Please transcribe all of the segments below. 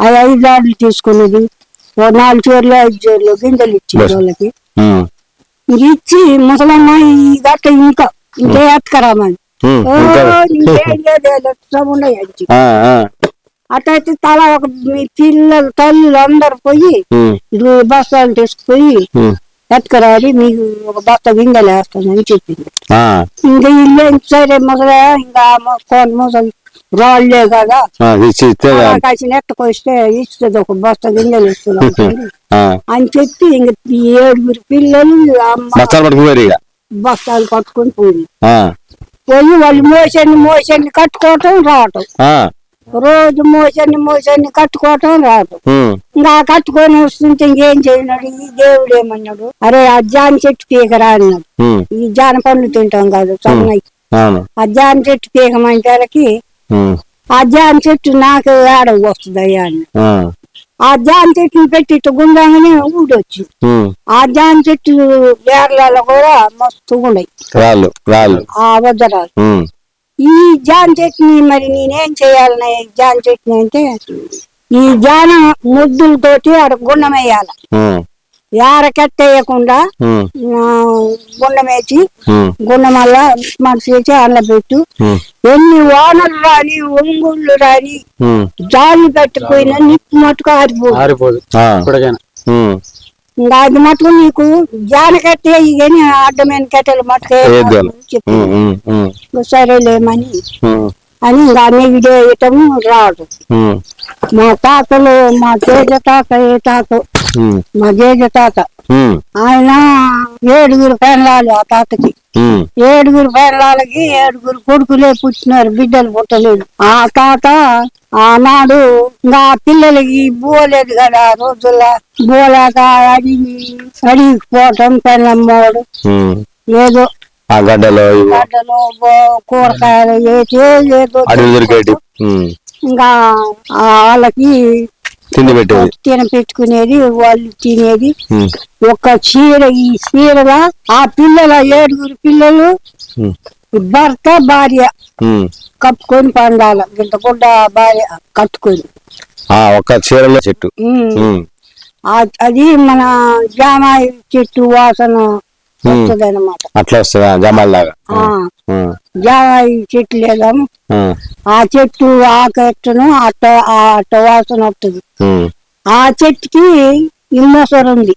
అది ఐదు దాడులు తీసుకునేది ఓ నాలుగు చీరలు ఐదు చీరలు గింజలు ఇచ్చేది. వాళ్ళకి. ఇచ్చి ముసలమ్మ ఈ గట్ట ఇంకా ఇంకే ఆ, ఆ, అటైతే తల ఒక మీ పిల్లలు తల్లులు అందరు పోయి బస్తాలు తీసుకుపోయి ఉమ్, ఎత్తుకరాడి మీకు ఒక బస్తా గింజలు వేస్తానని చెప్పింది. ఆ, ఇంకా ఇల్లు సరే మొదలే ఇంకా కోన మొదలు రాళ్ళే కదా. ఇచ్చి ఇస్తే కాసిన ఎత్తకొస్తే ఇస్తుంది ఒక బస్తా గింజలు ఇస్తున్నాం. అని చెప్పి ఇంక ఏడుగురు పిల్లలు బస్తాలు పట్టుకుపోయారు ఇక. బస్తాలు కట్టుకొని పోయింది ఆ, పోయి వాళ్ళు మోసాన్ని మోసాన్ని కట్టుకోవటం రావటం. రోజు మోసాన్ని మోసాన్ని కట్టుకోవటం రావటం. ఉమ్, ఇంకా కట్టుకొని వస్తుంటే ఇంకేం చేయన్నాడు ఈ దేవుడు ఏమన్నాడు? అరే ఆ జాన్ చెట్టు పీకరా అన్నాడు ఈ జాన పండ్లు తింటాం కాదు అవును. ఆ జాన చెట్టు పీకమంటారకి ఉమ్, ఆ. జాన చెట్టు నాకు ఏడ వస్తుంది అని. ఆ, జాన చెట్టుని పెట్టి గుండంగానే ఊడొచ్చింది. ఉమ్, ఆ జాన చెట్టు వేర్లలో కూడా మస్తు ఉన్నాయి. రాళ్ళు రాళ్ళు. ఆ ఉమ్, ఈ జాన్ చట్నీ మరి నేనేం చేయాలన్నా ఈ జాన్ చట్నీ అంటే ఈ జాన ముద్దులతోటి ఆడ గుండం వేయాలి. ఉమ్, ఏరకెట్టేయకుండా గుండం వేసి గుండం వల్ల మనసు వేసి అల్ల పెట్టు. ఎన్ని వానలు రాని ఒంగుళ్ళు రాని జాలి పెట్టిపోయినా నిప్పు మటుకు ఆరిపోదు. ఇంకా అది మటుకు నీకు జాన కట్టే కానీ అడ్డమైన కట్టెలు మటుకు సరేలేమని అని వేయటం రావడం ఉమ్, మా తాతలు మా జేజ తాత ఏ తాత మా జేజ తాత. ఆయన ఏడుగురు పెళ్ళాలి ఆ తాతకి. ఏడుగురు పెళ్ళాలకి ఏడుగురు కొడుకులే పుట్టినారు బిడ్డలు పుట్టలేదు. ఆ తాత ఆనాడు ఇంకా పిల్లలకి బోలేదు కదా రోజుల్లో. బోలేక అడిగి అడిగి పోవటం పెళ్ళమ్మోడు. ఏదో గడ్డలో కూరగాయలు ఏదో ఇంకా వాళ్ళకి తిండి పెట్టేది. తిన పెట్టుకునేది వాళ్ళు తినేది. ఒక చీర ఈ చీరగా ఆ పిల్లల ఏడుగురు పిల్లలు భర్త భార్య. కప్పుకొని పండాల ఇంత గుడ్డ భార్య కట్టుకొని. ఆ ఒక్క చీరలో చెట్టు. అది మన జామాయి చెట్టు వాసన వస్తుంది అనమాట అట్లా వస్తుందా? జమాల్ లాగా జామాయి చెట్టు లేదా. ఆ. చెట్టు ఆకెట్టును అట్ట ఆ అట్ట వాసన వస్తుంది. ఆ చెట్టుకి ఈ ముసరు ఉంది.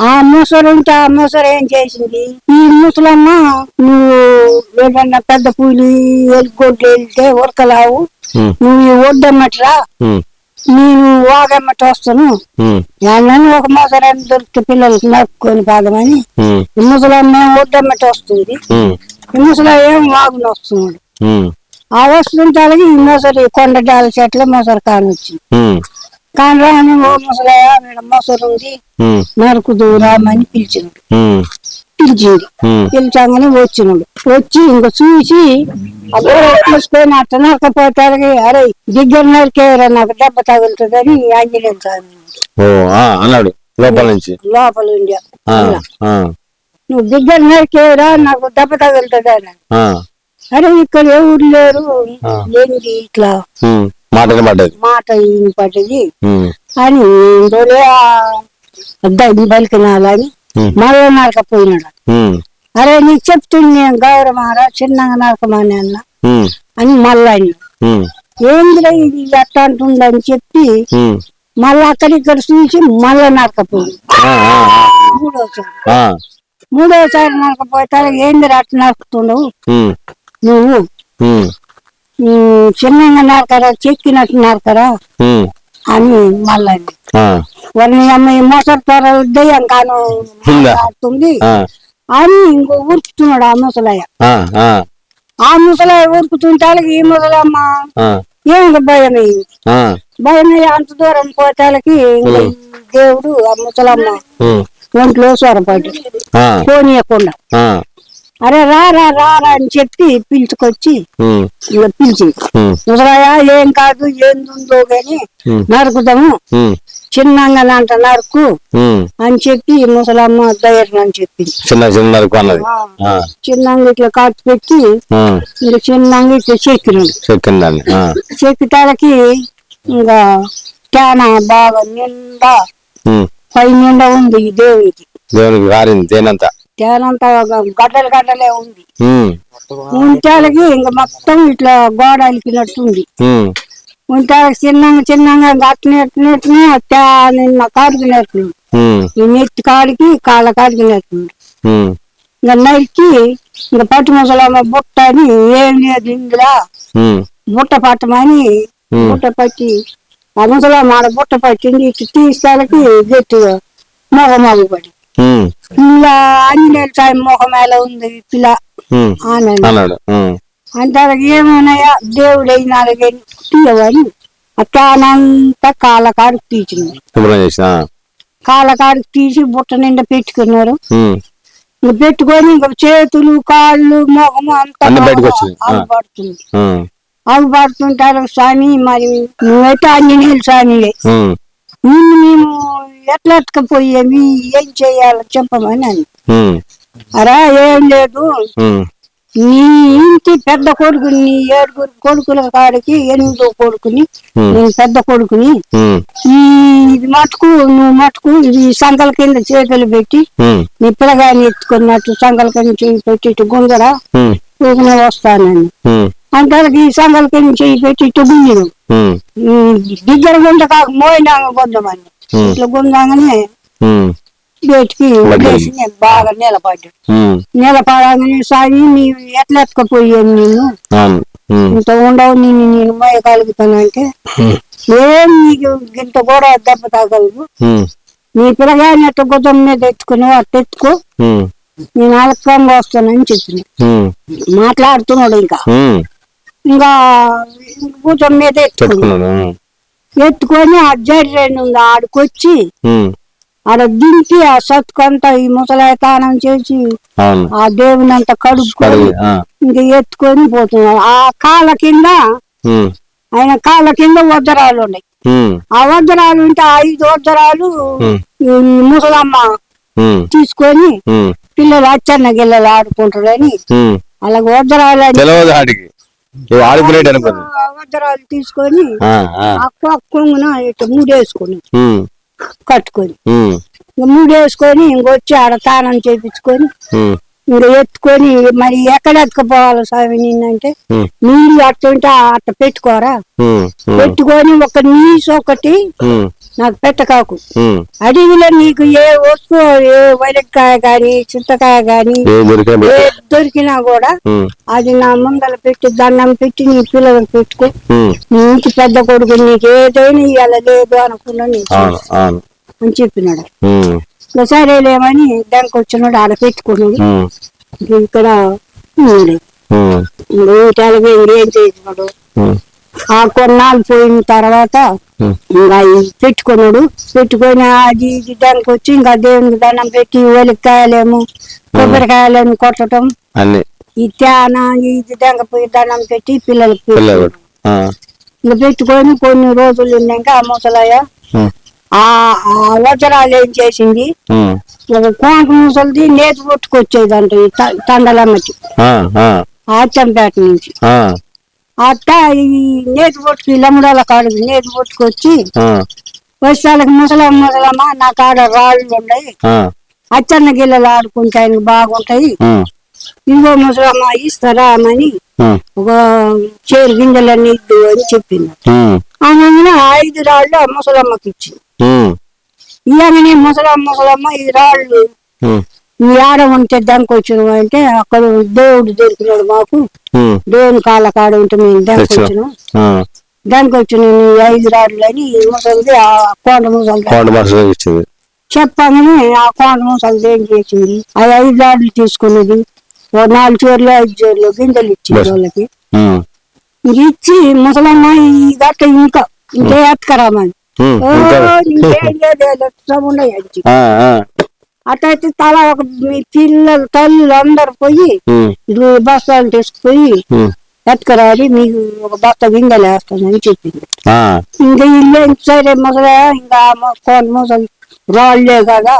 ఆ ముసరు ఉంటే ఆ ముసరు ఏం చేసింది? ఈ ముసలమ్మ నువ్వు ఏదన్నా పెద్ద పూలి ఎలుగొడ్లు వెళ్తే ఉరకలావు. నువ్వు ఉమ్, నేను వాగమ్మట వస్తాను ఉమ్, నన్ను ఒక ముసరాన్ని దొరికితే పిల్లలకి నరుక్కొని పాదమని ముసలమ్మ ఉమ్, ఈ ముసలా ఏం వాగుని వస్తున్నాడు ఆ వస్తుంటే అలాగే ఈ ముసరి కొండ డాల చెట్ల ముసరు కాని వచ్చింది. కాని రాని ఓ ముసలయ్య ముసరు ఉంది. ఉమ్, నరుకుదు రామని పిలిచినాడు. పిలిచింది. పిలిచాగానే వచ్చినాడు. వచ్చి ఇంక చూసి అబ్బో చూసుకొని అట్ట నరకపోతారు అరే దగ్గర నరికేయరా నాకు దెబ్బ తగులుతుందని ఆంజనేయం స్వామి అన్నాడు లోపల నుంచి. లోపల ఉండే నువ్వు దగ్గర నరికేయరా నాకు దెబ్బ తగులుతుంది అని ఆ, అరే ఇక్కడ ఎవరు లేరు. ఏంటి ఇట్లా మాటలు పడ్డది. మాట పడ్డది అని ఇందులో అద్దం పలికినాలని ఉమ్, మళ్ళీ నరకపోయినాడు అరే నీకు చెప్తుంది గౌరమారా చిన్నగా నరకమని అన్న. అని మళ్ళీ ఏందిరా ఇది? ఎట్ట అంటుందని చెప్పి మళ్ళీ అక్కడిక్కడ చూసి మళ్ళీ నరకపోయింది. మూడోసారి. మూడోసారి నరకపోతే ఏందిరా అట్ట నరుకుతుండవు? నువ్వు? చిన్నగా నరకరా చెక్కినట్టు నరకరా? అని మళ్ళీ వారిని అమ్మాయి మోసరు త్వర దయ్యం కాను? మాట్లాడుతుంది. అని ఇంకో ఉరుకుతున్నాడు ఆ ముసలయ్య. ఆ, ముసలయ్య ఉరుకుతుంటే ఈ ముసలమ్మ ఆ, ఏమిటి భయం భయం అయ్యి అంత దూరం పోతాలకి దేవుడు ఆ ముసలమ్మ ఒంట్లో స్వరపడ్డు ఆ, పోనీయకుండా. అరే రా రా రా రా అని చెప్పి పిలుచుకొచ్చి ఉమ్, ముసలయ్య ఏం కాదు ఏందుందో గాని నరుకుదాము. చిన్నంగా అంట నరుకు. అని చెప్పి ముసలమ్మ ధైర్యం అని చెప్పింది. చిన్న చిన్న అన్నది. చిన్నంగా ఇట్లా కాటు పెట్టి ఇంకా చిన్నంగా ఇట్లా చెక్కినాడు చెక్కిందాన్ని ఆ, చెక్కుతాలకి ఇంకా చాలా బాగా నిండా. పై నిండా ఉంది ఈ దేవునికి. దేవునికి కారింది తేనంతా. తేనంతా గడ్డలు గడ్డలే ఉంది. ఉంచాలకి ఇంకా మొత్తం ఇట్లా గోడ అలికినట్టుంది ఉంటాలకి చిన్నగా చిన్నగా అట్టినట్టునే నిన్న కాడుకునేట్టు ఉమ్. ఈ నెత్తి కాడికి కాళ్ళ కాడికి ఉమ్. ఇంకా నరికి ఇంకా పట్టు ముసలమ్మ బుట్ట అని ఏం లేదు ఇందులో. బుట్ట పట్టమని. బుట్ట పట్టి ఆ ముసలమ్మ ఆడ బుట్ట పట్టింది ఇటు తీసేసరికి గట్టిగా మొగమొగ పడి ఉమ్. ఇలా స్వామి మొహం ఎలా ఉంది. ఆనంద అన్నాడు ఉమ్. అంటే వాళ్ళకి ఏమన్నాయా దేవుడు అయినాడు కానీ తీయవని శుభ్రం చేసిన కాళ్ళ కాడికి తీసి బుట్ట నిండా పెట్టుకున్నారు పెట్టుకొని ఇంక చేతులు కాళ్ళు మొహము అంతా. అవి పడుతుంది. అవి పడుతుంటారు స్వామి మరి నువ్వైతే ఆంజనేయుల స్వామిలే. నిన్ను మేము ఎట్లా ఎత్తుకపోయేవి ఏం చేయాలో చెప్పమని అని. అరా ఏం లేదు. నీ ఇంటి పెద్ద కొడుకుని నీ ఏడుగురు కొడుకుల కాడికి ఎనిమిదో కొడుకుని. నేను పెద్ద కొడుకుని. ఈ ఇది మటుకు నువ్వు మటుకు ఇది సంకల కింద చేతులు పెట్టి. నీ పిల్లగాని ఎత్తుకున్నట్టు సంకల కింద చేయి పెట్టి ఇటు. ఊపిన వస్తానని ఉమ్. అంటే ఈ సంకల కింద చేయి పెట్టి ఇటు గుంజిను. దగ్గర గుంట కాక మోయినాక గుంజమని ఉమ్. ఇట్లా గుంజాగానే ఉమ్. బయటికి. వదిలేసి నేను బాగా నిలబడ్డాడు ఉమ్. నిలబడగానే సాగి నీవు ఎట్లా ఎత్తుకపోయాను నేను. ఇంత ఉండవు నేను నేను మోయ కలుగుతానంటే. ఏం నీకు ఇంత కూడా దెబ్బ తాగలదు ఉమ్. నీ పిల్లగాని ఎట్ట గుద్దం మీద ఎత్తుకున్నావు అట్ట ఎత్తుకో. నేను అలక్కంగా వస్తానని చెప్పిన. మాట్లాడుతున్నాడు ఇంకా. ఇంకా భూతం మీద ఎత్తుకుని పెట్టుకున్నాడు ఉమ్. ఎత్తుకొని ఆ జర్రెండు ఉంది ఆడికొచ్చి. ఆడ దింపి ఆ సత్తుకంతా ఈ ముసలాయతానం చేసి ఆ దేవుని అంత కడుక్కొని. ఇంక ఎత్తుకొని పోతున్నాడు ఆ కాళ్ళ కింద. ఆయన కాళ్ళ కింద వజ్రాలు ఉన్నాయి. ఆ వజ్రాలు ఉంటే ఐదు వజ్రాలు ముసలమ్మ. తీసుకొని. పిల్లలు అచ్చన్న గిల్లలు ఆడుకుంటారని ఉమ్. అలాగ వజ్రాలు అని వజ్రాలు తీసుకొని ఆ. అక్క కొంగున ఇట్లా మూడేసుకొని. కట్టుకొని మూడేసుకొని ఇంకొచ్చి ఆడ తానం చేపించుకొని. ఇంక ఎత్తుకొని మరి ఎక్కడ ఎత్తుకుపోవాలి స్వామి నిన్నంటే. నీళ్ళు అట్టుంటే అట్ట పెట్టుకోరా. పెట్టుకొని ఒక నీసు ఒకటి. నాకు పెట్టకాకు. అడవిలో నీకు ఏ వస్తువు ఏ వైరక్కాయ గాని చింతకాయ గాని ఏ దొరికినా కూడా. అది నా ముందర పెట్టి దండం పెట్టి నీ పిల్లలకు పెట్టుకో. నీ ఇంటి పెద్ద కొడుకు నీకు ఏదైనా ఇవాళ లేదు అనుకున్నా నీ అవును అవును. అని చెప్పినాడు. ఉమ్. ఇంకా సరేలేమని దానికి వచ్చినాడు ఆడ పెట్టుకున్నాడు. ఇక్కడ ఏం చేసినాడు. ఆ కొన్నాళ్ళు పోయిన తర్వాత. ఇంకా పెట్టుకున్నాడు పెట్టుకొని అది ఇది దానికి వచ్చి ఇంకా దేవునికి దండం పెట్టి ఒలికాయలేము కొబ్బరికాయలేము కొట్టడం తేన ఇది దానికి పోయి దండం పెట్టి పిల్లలకు. ఇంకా పెట్టుకొని కొన్ని రోజులు ఉన్నాక ఆ ముసలయ్య ఉమ్. ఆ వజ్రాలు ఏం చేసింది కోంట ముసలిది నేతి పుట్టుకొచ్చేదంట తండలమ్మకి. ఆచంపేట నుంచి. అట్ట ఈ నేతి పొట్టుకి లమ్మడాల కాడికి నేతి పొట్టుకొచ్చి. వర్షాలకు ముసలమ్మ ముసలమ్మ నా కాడ రాళ్ళు ఉన్నాయి. అచ్చన్న గిల్లలు ఆడుకుంటే ఆయనకు బాగుంటాయి. ఇంకో ముసలమ్మ ఇస్తారా అని. ఒక చేరు గింజలన్నీ ఇద్దు అని చెప్పింది. ఆమె ఐదు రాళ్ళు ఆ ముసలమ్మకి ఇచ్చింది. ఇలాగనే ముసలమ్మ ముసలమ్మ ఈ రాళ్ళు ఆడ ఉంటే దానికి వచ్చినావు అంటే అక్కడ దేవుడు దొరికినాడు మాకు. దేవుని కాళ్ళ కాడ ఉంటే మేము దానికి. వచ్చినాం. దానికి వచ్చిన ఐదు రాళ్ళు అని ముసలిది ఆ కోండ ముసలి చెప్పగానే ఆ కోండ ముసలిది ఏం చేసింది ఆ ఐదు రాళ్ళు తీసుకున్నది ఓ నాలుగు చీరలు ఐదు చీరలు గింజలు ఇచ్చింది. వాళ్ళకి. ఇది ఇచ్చి ముసలమ్మ ఈ గట్ట ఇంకా ఇంకే. ఓ నీకేం లేదు ఆ. ఆ. అటైతే తల ఒక మీ పిల్లలు తల్లులు అందరు పోయి బస్తాలు తీసుకుపోయి. ఎత్తుకరాలి మీకు ఒక బస్తా గింజలు వేస్తానని చెప్పింది. ఇంకా ఇల్లు సరే మొదలే ఇంకా కోన మొదలు రాళ్ళే కదా.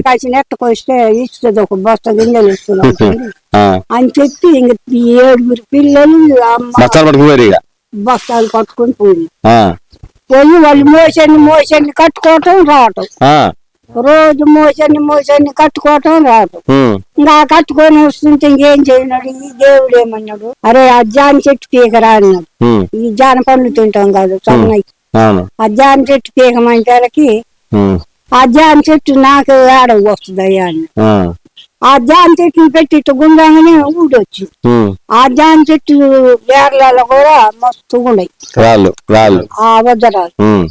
కాసిన ఎట్టుకొస్తే ఇస్తుంది ఒక బస్తా గింజలు ఇస్తుంది ఆ. అని చెప్పి ఇంక ఏడుగురు పిల్లలు బస్తాలు పోయింది. ఆ. పోయి వాళ్ళు మోసాన్ని మోసాన్ని కట్టుకోవటం రావటం. రోజు మోసాన్ని మోసాన్ని కట్టుకోవటం ఉమ్, ఇంకా కట్టుకొని వస్తుంటే ఇంకేం చేయన్నాడు ఈ దేవుడు ఏమన్నాడు? అరే ఆ జాన చెట్టు పీకరా అన్నాడు. ఈ జాన పండ్లు తింటాం కాదు సన్నయి. ఆ జాన చెట్టు పీకమంటారకి ఉమ్, ఆ జాన చెట్టు నాకు ఆడ వస్తుంది అయ్యా అని ఆ, జాన చెట్టుని పెట్టి గుండంగానే ఊడొచ్చు. ఉమ్, ఆ జాన చెట్టు వేర్లలో కూడా మస్తు ఉన్నాయి. రాళ్ళు రాళ్ళు. ఆ ఉమ్,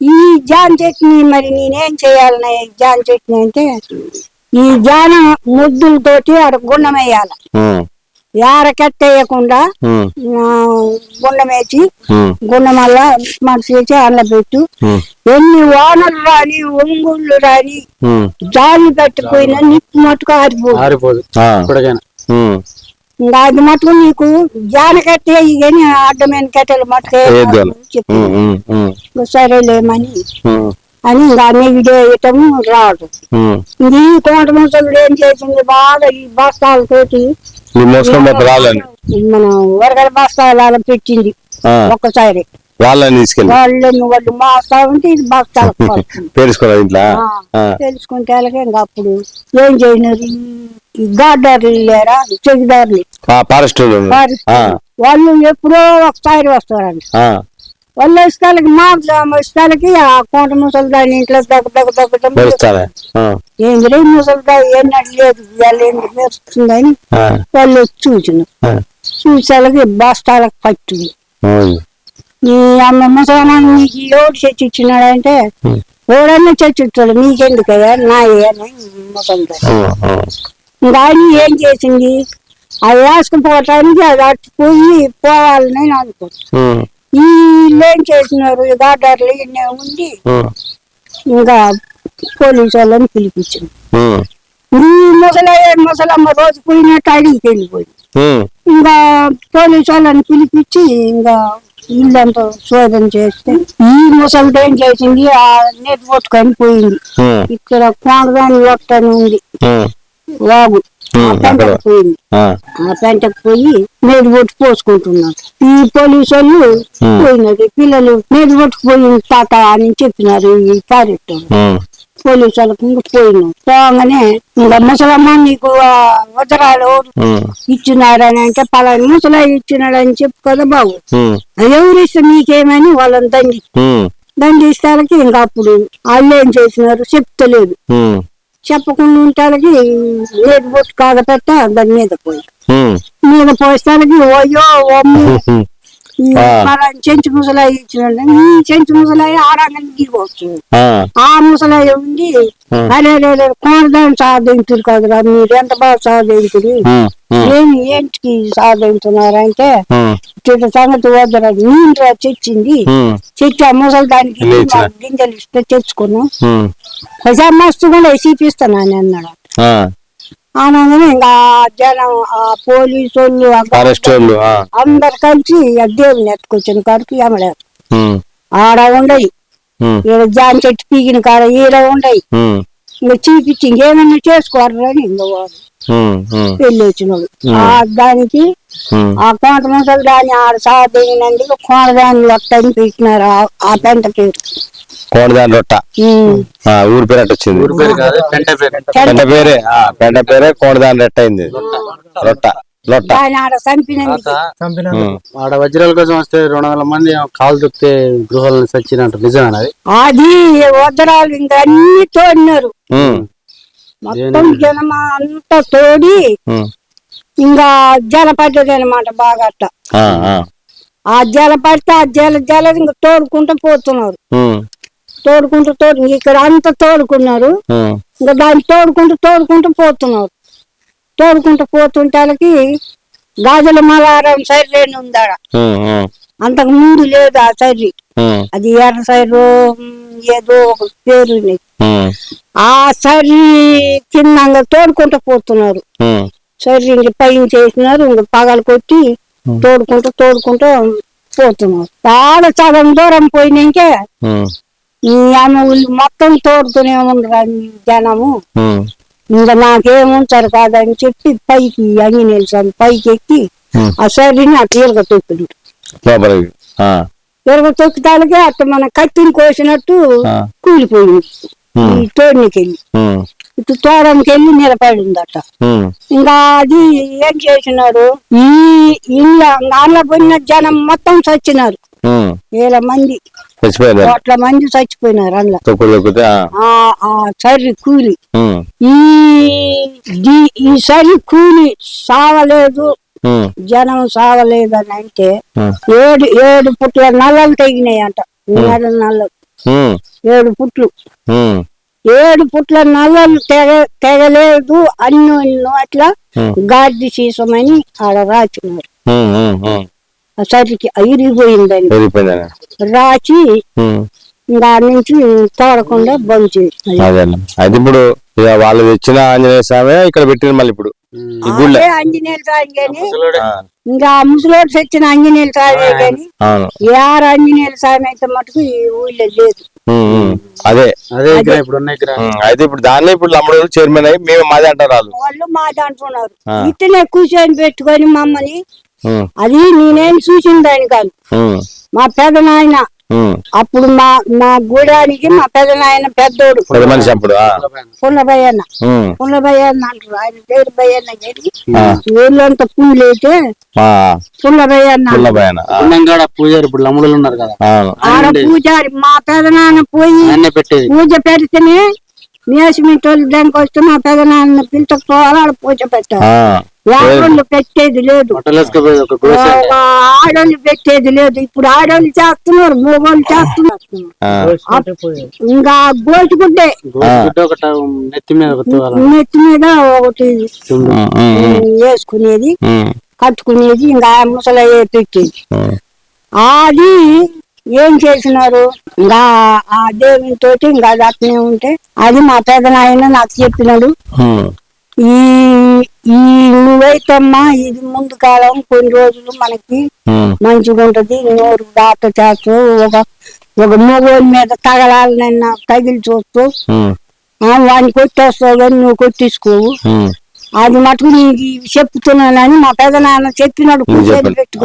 ఈ జాన్ చట్నీ మరి నేనేం చేయాలన్నా ఈ జాన్ చట్నీ అంటే ఈ జాన ముద్దులతోటి ఆడ గుండం వేయాలి. కట్టేయకుండా ఉమ్, గుండం వేసి గుండం వల్ల మనసు వేసి అందులో పెట్టు. ఎన్ని వానలు రాని ఒంగుళ్ళు రాని జాలి పెట్టిపోయినా నిప్పు మట్టుకు ఆరిపోదు. ఆరిపోదు. అది మటుకు నీకు జాన కట్టే కానీ అడ్డమైన కట్టెలు ఉమ్, సరేలేమని అని ఇంకా నెగిడే రాదు. ఇది కోట ముసలు ఏం చేసింది బాగా ఈ పోతే రాళ్ళని మన వరగల బస్తాలు అలా పెట్టింది ఒక్కసారి. వాళ్ళని తీసుకెళ్ళి. వాళ్ళని వాళ్ళు మాస్తా ఉంటే ఇది బస్తాలకు పడుతుంది. పేరుసుకోవాలి ఇంట్లో? తెలుసుకుంటే అలాగే ఇంకా అప్పుడు ఏం చేయను ఈ గాడ్డార్లు లేరా? చెగిదారులు ఫారెస్ట్ వాళ్ళు. వాళ్ళు ఎప్పుడో ఒకసారి వస్తారండి. వాళ్ళు ఇష్టాలకి మా ఇష్టాలకి ఆ కోట ముసలి దాని ఇంట్లో దగ్గ దగ్గ దగ్గ పెరుస్తారా ఆ, ఏంది రే ముసలి దాని ఏనాడు లేదు మెరుస్తుందని ఆ, వాళ్ళు వచ్చి చూసిన చూసాలకి బస్తాలకు పట్టింది. నీ అమ్మ ముసలమ్మ నీకు ఎవడు చచ్చి ఇచ్చినాడంటే ఎవడన్నా చచ్చి ఇచ్చాడు నీకెందుకయ్యా? నాయే అని ముసలి ఉమ్, ఇంకా ఏం చేసింది? అది వేసుకుపోవటానికి అది అట్టుపోయి పోవాలని నేను అనుకుంటున్నాను వీళ్ళు ఏం చేసినారు గార్డర్లు ఈయనే ఉండి ఇంకా పోలీసు వాళ్ళని పిలిపించింది ఈ ముసలయ్య ముసలమ్మ రోజు పోయినట్టు అడిగి వెళ్ళిపోయింది. ఇంకా పోలీసు వాళ్ళని పిలిపించి ఇంకా ఇల్లంతా శోధన చేస్తే ఈ ముసలితో ఏం చేసింది? ఆ నెట్ పట్టుకొని పోయింది. ఇక్కడ కోనగాని ఒట్టని ఉంది. వాగు. పోయింది. ఆ, పెంటకు పోయి నేడు పొట్టు పోసుకుంటున్నారు ఈ పోలీసు వాళ్ళు ఉమ్. పోయినది పిల్లలు నేడు పట్టుకుపోయి తాత అని చెప్పినారు ఈ ఉమ్, పోలీసు వాళ్ళకి ఇంక పోయినాం. పోగానే ఇంకా ముసలమ్మ నీకు ఉమ్, ఇచ్చినారని అంటే పలాని ముసలా ఇచ్చినాడని చెప్పు కదా బాబు. ఎవరు ఇస్తే నీకేమని వాళ్ళని దండి. ఉమ్, దండిస్తాలకి ఇంకా అప్పుడు వాళ్ళు ఏం చేసినారు చెప్తలేదు. చెప్పకుండా ఉంటాలకి లేదు బొట్టు కాగపెట్ట దాని మీద పోయి. మీద పోస్తాలకి ఓయో చెంచు ముసలాయి ఇచ్చినాడు ఈ చెంచు ముసలాయి ఆడంగా దిగవచ్చు ఆ, ఆ ముసలాయి ఉండి. అరే అరే కోరదాన్ని సాధించురు కదరా మీరు ఎంత బాగా సాధించురు ఏమి ఏంటికి సాధించున్నారంటే సంగతి వద్దరాదు తెచ్చింది. ఉమ్, తెచ్చి ఆ ముసలి దానికి గింజలు ఇస్తే తెచ్చుకున్నాం. పైసా మస్తు కూడా చూపిస్తానని అన్నాడు. ఆ, అనగానే ఇంకా జనం ఆ పోలీసు వాళ్ళు అందరు కలిసి దేవుని ఎత్తుకొచ్చిన కాడికి ఉమ్, ఆడ ఉండయి. ఈడ జాన్ చెట్టు పీకిన కాడ ఈడ ఉండయి. ఇంకా చూపించి ఇంకేమన్నా చేసుకోరు అని ఇంకా వాడు ఉమ్, ఉమ్, వెళ్ళి వచ్చినాడు. ఉమ్. ఆ దానికి ఆ కోట ముసలు దాన్ని ఆడ సాధినందుకు కోట దాన్ని లొట్టని పీకినారు ఆ- ఆ పెంట పేరు. కోడదాని. ఆ, ఊరి పేరు అట్ట వచ్చింది. ఊరి పేరు కాదు పెంట పేరు. పెంట పేరే కోడదాని రొట్ట అయింది. రొట్ట ఆడ వజ్రాల కోసం వస్తే రెండు వందల మంది కాలు దొక్కితే గృహాలను సచ్చినట్టు. నిజమేనా అది? అది వదరాలు ఇంకా అన్ని తోడినారు. మొత్తం జనం అంతా తోడి ఇంకా జల పడ్డది అనమాట బాగా అట్ట ఆ, ఆ, ఆ జల పడితే ఆ జల జల ఇంకా తోడుకుంటూ పోతున్నారు. తోడుకుంటూ తోడు ఇక్కడ అంతా తోడుకున్నారు. ఇంకా దాన్ని తోడుకుంటూ తోడుకుంటూ పోతున్నారు. తోడుకుంటూ పోతుంటాలకి గాజుల మలారం ఉందాడ. ఉమ్, ఉమ్, అంతకు ముందు లేదు ఆ ఉమ్, అది ఎర్ర సైడు ఏదో ఒక పేరు ఉంది. ఆ. సర్రి ఇంకా తోడుకుంటూ పోతున్నారు. సర్రి ఇంక పైన చేసినారు ఇంక పగలు కొట్టి తోడుకుంటూ తోడుకుంటూ పోతున్నారు. చాలా సగం దూరం పోయినాకే ఆమె ఊళ్ళు మొత్తం తోడుతూనే ఉండరు జనము. ఇంకా నాకేముంటారు కాదని చెప్పి పైకి అని నిలిచాను. పైకి ఎక్కి. ఆ సర్రిని ఆ తీరగ తొక్కిండు. ఇరవై తొక్కుతాలకి అట్ట మన కత్తిని కోసినట్టు. కూలిపోయింది. తోడికి వెళ్ళి ఇటు తోడానికి వెళ్ళి నిలబడి ఉందట ఇంకా అది ఏం చేసినారు? ఈ ఇళ్ళ నాన్న పోయిన జనం మొత్తం చచ్చినారు. వేల మంది. కోట్ల మంది చచ్చిపోయినారు అందులో. సర్రి కూలి. ఈ ఈ సరి కూలి సావలేదు జనం సావలేదు అని అంటే ఏడు ఏడు పుట్ల నల్లలు తెగినాయి అంట నెల నల్లలు. ఏడు పుట్లు. ఏడు పుట్ల నల్లలు తెగ తెగలేదు అన్ని అట్లా గాడి సీసమని ఆడ. ఆ సరికి వెళ్ళిపోయిందా రాచి. దాని నుంచి తోడకుండా బంద్ చేసి అదే అయితే ఇప్పుడు వాళ్ళు తెచ్చిన ఆంజనేయ స్వామి ఇక్కడ పెట్టింది మళ్ళీ ఇప్పుడు. ఆంజనేయులు సాయం కానీ ఇంకా ముసలోడు తెచ్చిన ఆంజనేయులు కానీ యారు ఆంజనేయుల సాయం అయితే మటుకు ఈ ఊళ్ళో లేదు. అదే. అదే ఇక్కడ ఇప్పుడు అయితే ఇప్పుడు దానిలో ఇప్పుడు లమ్మడు చైర్మన్ అయ్యి మేము మాది అంటారు వాళ్ళు వాళ్ళు మాట అంటున్నారు. ఆ. ఇట్టనే కూర్చొని పెట్టుకొని మమ్మల్ని అది నేనేం చూసిన దాని కాదు మా పెద్ద నాయన. అప్పుడు మా మా గూడానికి మా పెద్ద నాయన పెద్దోడు. పెద్ద మనిషి అప్పుడు. పుల్లభయ్యన్న ఉమ్, పుల్లభయ్యన్న అంటారు ఆయన పేరు భయ్యన్న కానీ ఆ. ఊళ్ళంతా పూలు అయితే ఆ, పుల్లభయ్యన్న పూజారి ఇప్పుడు లమ్ముడులు ఉన్నారు కదా. ఆడ పూజారి మా పెద్ద నాన్న పోయి పూజ పెడితేనే వాళ్ళు దానికి వస్తే మా పెద్ద నాన్న పిలుచుకోవాలి ఆడ పూజ పెట్టాలి. ఆడోళ్ళు పెట్టేది లేదు. ఆడోళ్ళు పెట్టేది లేదు. ఇప్పుడు ఆడోళ్ళు చేస్తున్నారు మగోళ్ళు చేస్తున్నారు. ఆ, ఇంకా ఒకట నెత్తి మీద ఒకటి వేసుకునేది కట్టుకునేది ఇంకా ముసలయ్య పెట్టేది. అది ఏం చేసినారు? ఇంకా ఆ దేవుని తోటి ఇంకా అట్నే ఉంటే అది మా పెద్ద నాయన నాకు చెప్పినాడు. ఈ ఈ నువ్వైతమ్మా ఇది ముందు కాలం కొన్ని రోజులు మనకి మంచిగా ఉంటది. నోరు దాట చేస్తూ ఒక ఒక మొగోని మీద తగలాలనన్నా తగిలి చూస్తూ వాడిని కొట్టేస్తావు కానీ నువ్వు కొట్టించుకోవు. అది మటుకు నీకు చెప్తున్నానని మా పెద్ద నాన్న చెప్పినాడు. పెట్టుకో.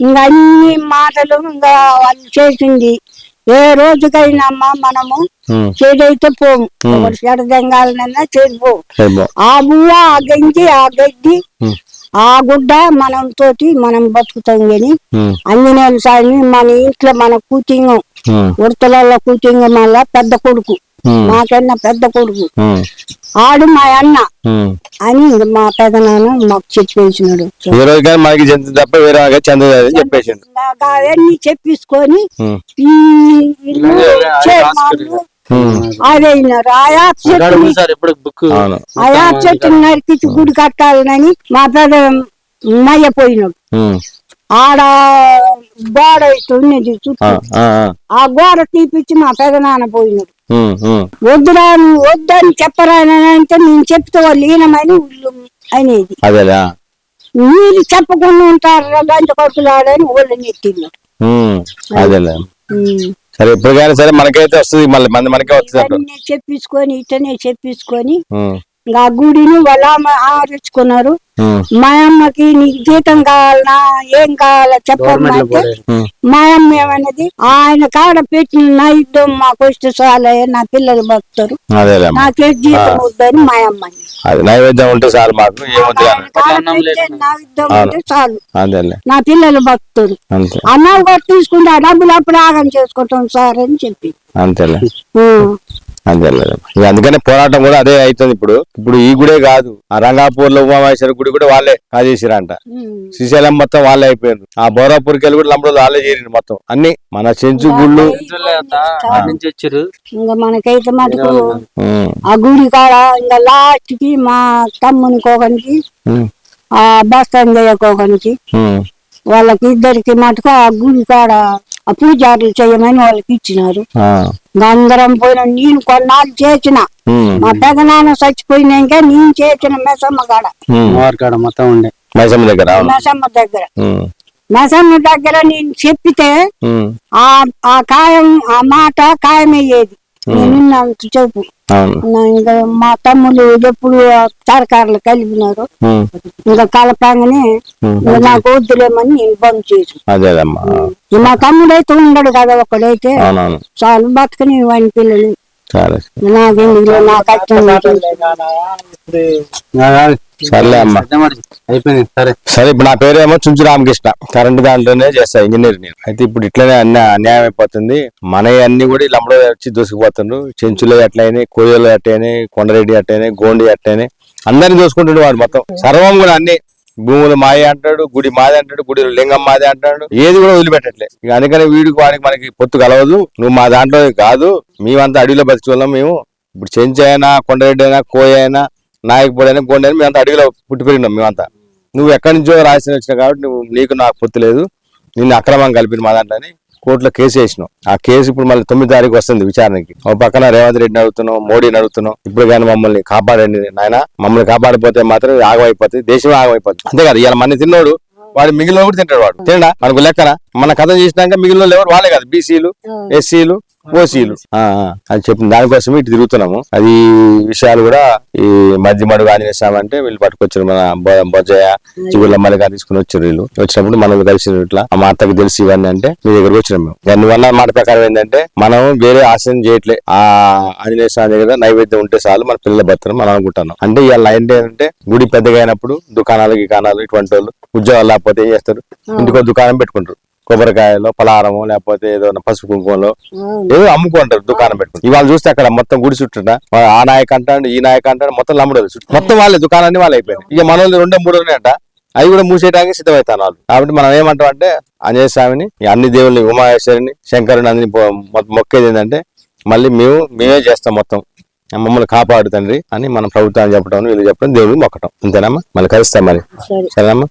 ఇంకా అన్ని మాటలు ఇంకా వాళ్ళు చేసింది. ఏ రోజుకైనా అమ్మా మనము చెడైతే పోము. ఒకటి చెడ దెంగాలనన్నా చెడిపో సరే బా. ఆ బువ్వ ఆ గంజి ఆ గడ్డి ఆ గుడ్డ మనం తోటి మనం బతుకుతాం కానీ అంజనేయుల స్వామి మన ఇంట్లో మన ఉమ్, ఉడతలలో కూటింగ్ మళ్ళా పెద్ద కొడుకు. మాకన్నా పెద్ద కొడుకు. ఆడు మా అన్న. అని మా పెదనాన్న మాకు చెప్పేసినాడు. ఈ రోజు కానీ మనకి చెంది తప్ప వేరే వాళ్ళకి చెందదు అని చెప్పేసిండు. ఇంకా అవన్నీ చెప్పించుకొని ఈ ఇల్లు ఉమ్, అదైనారు ఆయా చెట్టు ఉంది సార్ ఇప్పుడు బుక్ అవును. ఆయా చెట్టు నరికించి గుడి కట్టాలని మా పెద్ద మయ్య పోయినాడు. ఉమ్, ఆడ గోడ ఉన్నది చుట్టూ ఆ, గోడ తీపిచ్చి మా పెదనాన్న పోయినాడు. వద్దురా వద్దని చెప్పరానని అంటే నేను చెప్తే వాళ్ళు ఈనమని అనేది. అదేలే. మీరు చెప్పకుండా ఉంటారు గంట కొడుకులాడని వాళ్ళు నెట్టినారు ఉమ్, అదేలే. సరే ఎప్పటికైనా సరే మనకైతే వస్తుంది మళ్ళీ మంది మనకే వస్తుంది చెప్పించుకొని ఇట్టనే చెప్పించుకొని ఇంకా ఆ గుడిని వాళ్ళ ఉమ్, మా అమ్మకి నీకు జీతం కావాలనా? ఏం కావాలా ఉమ్, మా అమ్మ ఏమన్నది? ఆయన కాడ పెట్టిన నా యుద్ధం మాకు వస్తే చాలే నా పిల్లలు బతుకుతారు. నాకే జీతం వద్దని మా అమ్మ నైవేద్యం ఉంటే చాలు మాకు చాలు. నా పిల్లలు బతుకుతారు. అన్నం కూడా తీసుకుంటే ఆ డబ్బులు అప్పుడు ఆగం చేసుకుంటాం సార్ అని చెప్పి. అంతేలే. ఉం. అంతేలే ఇక అందుకనే పోరాటం కూడా అదే అవుతుంది ఇప్పుడు. ఇప్పుడు ఈ గుడే కాదు. ఆ రంగాపూర్లో ఉమామహేశ్వర గుడి కూడా వాళ్ళే కాజేసిరంట. శ్రీశైలం మొత్తం వాళ్ళే అయిపోయారు ఆ బోరాపూర్కి వెళ్ళి కూడా లంబడోలు వాళ్ళే చేరిండు మొత్తం. అన్ని మన చెంచు గుళ్ళు. ఆడ నుంచి వచ్చారు ఇంకా మనకైతే మటుకు ఆ గుడి కాడ ఇంకా లాస్ట్కి మా తమ్ముని కోగనికి ఉమ్, ఆ బస్తాంజయ్య కోగనికి ఉమ్, వాళ్ళకి ఇద్దరికి మటుకు ఆ గుడి కాడ ఆ పూజారులు చేయమని వాళ్ళకి ఇచ్చినారు. అందరం పోయిన నేను కొన్నాళ్ళు చేసిన. మా పెదనాన్న చచ్చిపోయినాక నేను చేసిన మెసమ్మ కాడ. మొత్తం ఉండే. మైసమ్మ దగ్గర మెసమ్మ దగ్గర. మెసమ్మ దగ్గర నేను చెప్పితే ఆ కాయం ఆ మాట ఖాయమయ్యేది నేను ఇంకా మా తమ్ముడు ఎప్పుడు తరకారులు కలిపినారు. ఇంకా కలపంగానే నాకు వద్దులేమని నేను బంద్ చేసి అదేదమ్మా మా తమ్ముడు అయితే ఉండడు కదా ఒకడైతే. చాలు బతకని వాని పిల్లలు. నాకెందుకు నా కష్టం ఉంటుంది. సర్లే అమ్మా. అయిపోయింది సరే. సరే ఇప్పుడు నా పేరేమో చుంచు రామకృష్ణ. కరెంట్ దాంట్లోనే చేస్తా ఇంజనీర్ నేను. అయితే ఇప్పుడు ఇట్లనే అన్ని అన్యాయం అయిపోతుంది. మన అన్ని కూడా లంబడో వచ్చి దూసుకుపోతుండ్రు. చెంచులో ఎట్లయినాయి కోయలు ఎట్టయినాయి కొండరెడ్డి ఎట్టయినాయి గోండి ఎట్టయినాయి అందరిని చూసుకుంటుండే వాడు మొత్తం. సర్వం కూడా అన్ని భూములు మాయ అంటాడు గుడి మాది అంటాడు గుడి లింగం మాది అంటాడు ఏది కూడా వదిలిపెట్టట్లే. ఇక అందుకని వీడికి వాడికి మనకి పొత్తు కలవదు. నువ్వు మా దాంట్లో కాదు. మేమంతా అడవిలో బతికి మేము. ఇప్పుడు చెంచు అయినా కొండరెడ్డి అయినా కోయ అయినా నాయకుడు అయినా గోండి అయినా మేమంతా అడవిలో పుట్టి పెరిగినాం మేమంతా. నువ్వు ఎక్కడి నుంచో రాసిన వచ్చినావు కాబట్టి నువ్వు నీకు నాకు పొత్తు లేదు. నిన్ను అక్రమం కలిపిన మా దాంట్లో అని కోర్టులో కేసు వేసినావు ఆ కేసు ఇప్పుడు మళ్ళీ తొమ్మిది తారీఖు వస్తుంది విచారణకి. ఒక పక్కన రేవంత్ రెడ్డిని అడుగుతున్నావు మోడీని అడుగుతున్నావు ఇప్పుడు కానీ మమ్మల్ని కాపాడండి నాయన. మమ్మల్ని కాపాడిపోతే మాత్రం ఆగమైపోతుంది దేశమే ఆగమైపోతుంది అంతే కదా ఇవాళ మన తిన్నోడు వాడు మిగిలిన కూడా తింటాడు వాడు. తినడా? మనకు లెక్కన? మన కథ చేసినాక మిగిలిన ఎవరు? వాళ్ళే కదా బీసీలు ఎస్సీలు ఓసీలు. అది చెప్పింది దానికోసం ఇటు తిరుగుతున్నాము. అది విషయాలు కూడా ఈ మధ్య మడుగు ఆంజనేయ స్వామి అంటే వీళ్ళు పట్టుకొచ్చారు మన బొ- బొజ్జయ్య చిగుళ్ళ మల్లిగా తీసుకుని వచ్చారు వీళ్ళు. వచ్చినప్పుడు మనకు తెలిసిన ఇట్లా. మా అత్తకి తెలిసి ఇవన్నీ అంటే మీ దగ్గరకు వచ్చినాం మేము. అన్న మాట ప్రకారం ఏంటంటే మనం వేరే ఆశయం చేయట్లే. ఆ ఆంజనేయ స్వామి దగ్గర నైవేద్యం ఉంటే చాలు మన పిల్లల బతకడం మనం అనుకుంటున్నాం. అంటే ఇవాళ ఏంటంటే గుడి పెద్దగా అయినప్పుడు దుకాణాలు గికాణాలు ఇటువంటి వాళ్ళు ఉద్యోగాలు లేకపోతే ఏం చేస్తారు? ఇంటికో దుకాణం పెట్టుకుంటారు. కొబ్బరికాయలో పలారము లేకపోతే ఏదో పసుపు కుంకుమలో ఏదో అమ్ముకుంటారు దుకాణం పెట్టుకుని. ఇవాళ చూస్తే అక్కడ మొత్తం గుడి చుట్టూ ఆ నాయక్ అంటాడు ఈ నాయక్ అంటాడు మొత్తం లంబడోలు చుట్టూ. మొత్తం వాళ్ళే దుకాణాన్ని వాళ్ళే అయిపోయినాయి ఇక మన వాళ్ళు రెండో మూడో ఉన్నాయంట అవి కూడా మూసేయడానికి సిద్ధమవుతాను వాళ్ళు. కాబట్టి మనం ఏమంటాం అంటే ఆంజనేయ స్వామిని అన్ని దేవుల్ని ఉమాయేశ్వరిని శంకరుని అందరిని మొక్కేది ఏంటంటే మళ్ళీ మేము మేమే చేస్తాం మొత్తం. మమ్మల్ని కాపాడు తండ్రి అని మనం ప్రభుత్వాన్ని చెప్పడం వీళ్ళు చెప్పడం దేవుడికి మొక్కటం. అంతేనమ్మా మళ్ళీ కలుస్తాం మరి. సరే. సరేనమ్మా?